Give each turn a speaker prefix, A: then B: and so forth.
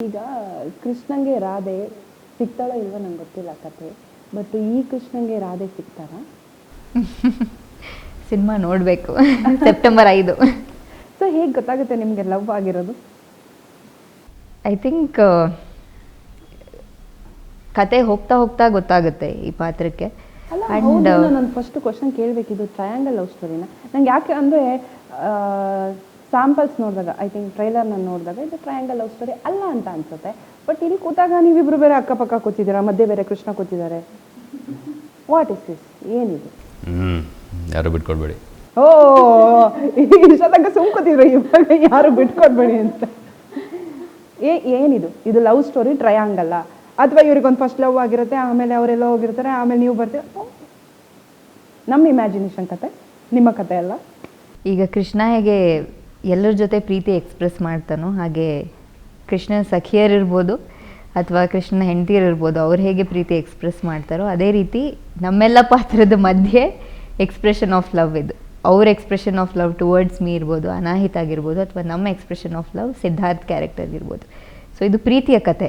A: ಈಗ ಕೃಷ್ಣಂಗೆ ರಾಧೆ ಸಿಗ್ತಾಳೋ ಇಲ್ವೋ ನಂಗೆ ಗೊತ್ತಿಲ್ಲ ಕತೆ. ಬಟ್ ಈ ಕೃಷ್ಣಂಗೆ ರಾಧೆ ಸಿಗ್ತಾರ
B: ಸಿನಿಮಾ ನೋಡಬೇಕು. ಸೆಪ್ಟೆಂಬರ್ ಐದು.
A: ಸೊ ಹೇಗೆ ಗೊತ್ತಾಗುತ್ತೆ ನಿಮಗೆ ಲವ್ ಆಗಿರೋದು?
B: ಐ ಥಿಂಕ್ ಕತೆ ಹೋಗ್ತಾ ಹೋಗ್ತಾ ಗೊತ್ತಾಗುತ್ತೆ ಈ ಪಾತ್ರಕ್ಕೆ.
A: ಅಂಡ್
B: ಆ್ಯಂಡ್
A: ನಾನು ಫಸ್ಟ್ ಕ್ವಶನ್ ಕೇಳಬೇಕಿದ್ದು ಟ್ರಯಾಂಗಲ್ ಲವ್ ಸ್ಟೋರಿನ ನಂಗೆ ಯಾಕೆ ಅಂದರೆ ಸ್ಯಾಂಪಲ್ಸ್ ನೋಡಿದಾಗ ಐ ಥಿಂಕ್ ಟ್ರೈಲರ್ ನಾನು ನೋಡಿದಾಗ ಇದು ಟ್ರಯಾಂಗಲ್ ಲವ್ ಸ್ಟೋರಿ ಅಲ್ಲ ಅಂತ ಅನ್ಸುತ್ತೆ. ಬಟ್ ಇಲ್ಲಿ ಕೂತಾಗ ನೀವಿಬ್ರು ಬೇರೆ ಅಕ್ಕಪಕ್ಕ ಕೂತಿದ್ದೀರಾ ಮಧ್ಯೆ ಬೇರೆ ಕೃಷ್ಣ ಕೂತಿದ್ದಾರೆ? ವಾಟ್ ಇಸ್ ದಿಸ್ ಏನಿದು?
C: ಹ್ಞೂ ಯಾರು ಬಿಟ್ಕೊಡ್ಬೇಡಿ.
A: ಓ ಇಷ್ಟೊತ್ತಂಕ ಸುಮ್ ಕೂತಿದ್ರು ಇವಾಗ ಯಾರು ಬಿಟ್ಕೊಡ್ಬೇಡಿ ಅಂತ. ಏ ಏನಿದು? ಇದು ಲವ್ ಸ್ಟೋರಿ ಟ್ರಯಾಂಗಲ್ಲ ಅಥವಾ ಇವ್ರಿಗೊಂದು ಫಸ್ಟ್ ಲವ್ ಆಗಿರುತ್ತೆ ಆಮೇಲೆ ಅವರೆಲ್ಲ ಹೋಗಿರ್ತಾರೆ ಆಮೇಲೆ ನೀವು ಬರ್ತೀರ? ನಮ್ಮ ಇಮ್ಯಾಜಿನೇಷನ್ ಕತೆ ನಿಮ್ಮ ಕತೆ ಅಲ್ಲ?
B: ಈಗ ಕೃಷ್ಣ ಹೇಗೆ ಎಲ್ಲರ ಜೊತೆ ಪ್ರೀತಿ ಎಕ್ಸ್ಪ್ರೆಸ್ ಮಾಡ್ತಾನೋ, ಹಾಗೆ ಕೃಷ್ಣನ ಸಖಿಯರಿರ್ಬೋದು ಅಥವಾ ಕೃಷ್ಣನ ಹೆಂಡತಿಯರಿರ್ಬೋದು ಅವ್ರು ಹೇಗೆ ಪ್ರೀತಿ ಎಕ್ಸ್ಪ್ರೆಸ್ ಮಾಡ್ತಾರೋ, ಅದೇ ರೀತಿ ನಮ್ಮೆಲ್ಲ ಪಾತ್ರದ ಮಧ್ಯೆ ಎಕ್ಸ್ಪ್ರೆಷನ್ ಆಫ್ ಲವ್ ಇದು. ಅವ್ರ expression of love towards me ಇರ್ಬೋದು, ಅನಾಹಿತ ಆಗಿರ್ಬೋದು, ಅಥವಾ ನಮ್ಮ expression of love Siddharth character ಇರ್ಬೋದು. ಸೊ ಇದು ಪ್ರೀತಿಯ ಕತೆ.